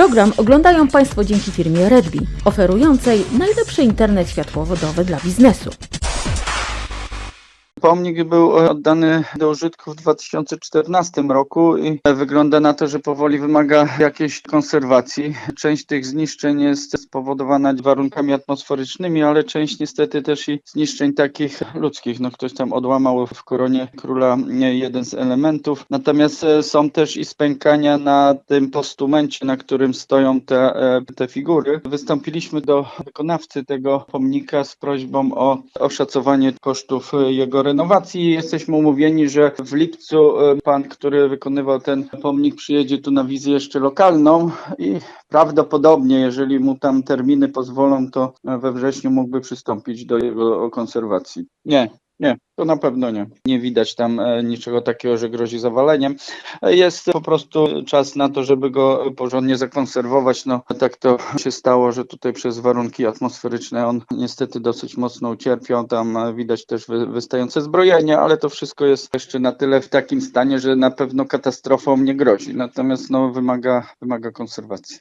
Program oglądają Państwo dzięki firmie Redbi, oferującej najlepszy internet światłowodowy dla biznesu. Pomnik był oddany do użytku w 2014 roku i wygląda na to, że powoli wymaga jakiejś konserwacji. Część tych zniszczeń jest spowodowana warunkami atmosferycznymi, ale część niestety też i zniszczeń takich ludzkich. No ktoś tam odłamał w koronie króla jeden z elementów. Natomiast e, są też i spękania na tym postumencie, na którym stoją te, e, te figury. Wystąpiliśmy do wykonawcy tego pomnika z prośbą o oszacowanie kosztów jego renowacji. Jesteśmy umówieni, że w lipcu e, pan, który wykonywał ten pomnik, przyjedzie tu na wizję jeszcze lokalną i prawdopodobnie, jeżeli mu tam terminy pozwolą, to we wrześniu mógłby przystąpić do jego konserwacji. Nie, nie, to na pewno nie. Nie widać tam e, niczego takiego, że grozi zawaleniem. E, Jest po prostu czas na to, żeby go porządnie zakonserwować. No tak to się stało, że tutaj przez warunki atmosferyczne on niestety dosyć mocno ucierpiał. Tam e, widać też wy- wystające zbrojenie, ale to wszystko jest jeszcze na tyle w takim stanie, że na pewno katastrofą nie grozi. Natomiast no wymaga, wymaga konserwacji.